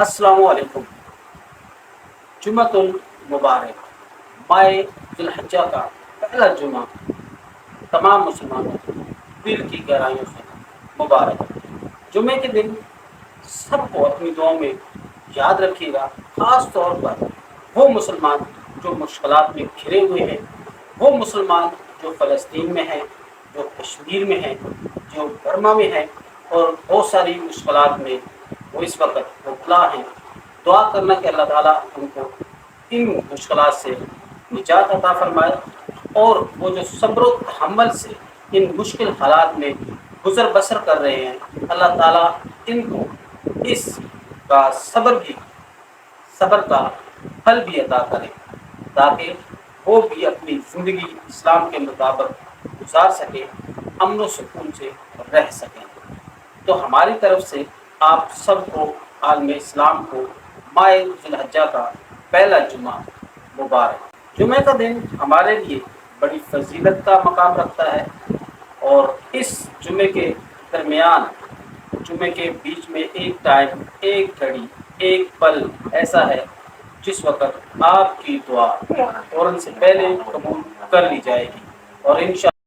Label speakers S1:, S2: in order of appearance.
S1: السلام علیکم۔ جمعۃ المبارک مائع ذوالحجہ کا پہلا جمعہ۔ تمام مسلمانوں کو دل کی گہرائیوں سے مبارک۔ جمعے کے دن سب کو اپنی دعاؤں میں یاد رکھیے گا، خاص طور پر وہ مسلمان جو مشکلات میں گھرے ہوئے ہیں، وہ مسلمان جو فلسطین میں ہیں، جو کشمیر میں ہیں، جو برما میں ہیں اور بہت ساری مشکلات میں وہ اس وقت مبتلا ہیں دعا کرنا کہ اللہ تعالیٰ ان کو ان مشکلات سے نجات عطا فرمائے اور وہ جو صبر و تحمل سے ان مشکل حالات میں گزر بسر کر رہے ہیں، اللہ تعالیٰ ان کو اس کا صبر بھی، صبر کا پھل بھی عطا کرے تاکہ وہ بھی اپنی زندگی اسلام کے مطابق گزار سکیں امن و سکون سے رہ سکیں تو ہماری طرف سے آپ سب کو عالم اسلام کو مائع ذوالحجہ کا پہلا جمعہ مبارک۔ جمعہ کا دن ہمارے لیے بڑی فضیلت کا مقام رکھتا ہے اور اس جمعے کے درمیان جمعے کے بیچ میں ایک ٹائم، ایک گھڑی، ایک پل ایسا ہے جس وقت آپ کی دعا فوراً سے پہلے قبول کر لی جائے گی اور انشاء